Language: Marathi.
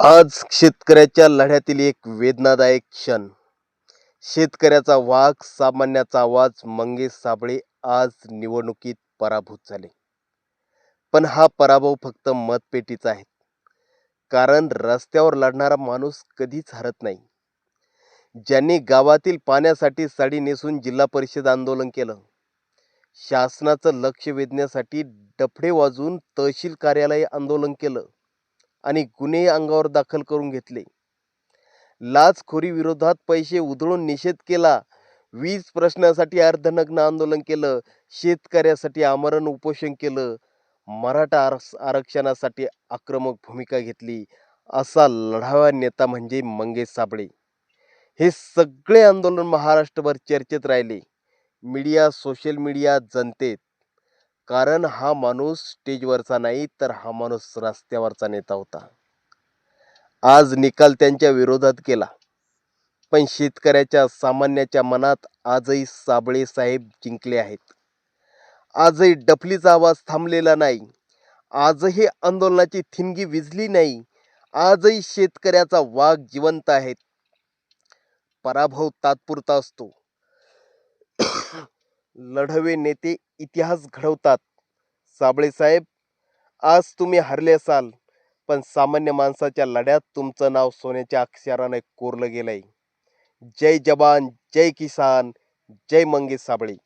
आज शेतकऱ्याच्या लढ्यातील एक वेदनादायक क्षण. शेतकऱ्याचा वाघ सामान्याचा आवाज मंगेश साबळे आज निवडणुकीत पराभूत झाले. पण हा पराभव फक्त मतपेटीचा आहे. कारण रस्त्यावर लढणारा माणूस कधीच हरत नाही. ज्यांनी गावातील पाण्यासाठी साडी नेसून जिल्हा परिषद आंदोलन केलं. शासनाचं लक्ष वेधण्यासाठी डफडे वाजवून तहसील कार्यालय आंदोलन केलं. आणि गुन्हे अंगावर दाखल करून घेतले. लाचखोरी विरोधात पैसे उधळून निषेध केला. वीज प्रश्नासाठी अर्धनग्न आंदोलन केलं. शेतकऱ्यासाठी आमरण उपोषण केलं. मराठा आर आरक्षणासाठी आक्रमक भूमिका घेतली. असा लढावा नेता म्हणजे मंगेश साबळे. हे सगळे आंदोलन महाराष्ट्रभर चर्चेत राहिले. मीडिया सोशल मीडिया जनतेत. कारण हा माणूस स्टेजवरचा नाही तर हा माणूस रस्त्यावरचा नेता होता. आज निकाल त्यांच्या विरोधात केला पण शेतकऱ्याच्या सामान्याच्या मनात आजही साबळे साहेब जिंकले आहेत. आजही डफलीचा आवाज थांबलेला नाही. आजही आंदोलनाची थिणगी विजली नाही. आजही शेतकऱ्याचा वाघ जिवंत आहेत पराभव तात्पुरता असतो. लढवे नेते इतिहास घडवतात. साबळे साहेब आज तुम्ही हरले असाल पण सामान्य माणसाच्या लढ्यात तुमचं नाव सोन्याच्या अक्षराने कोरलं गेलंय. जय जवान जय किसान जय मंगेश साबळे.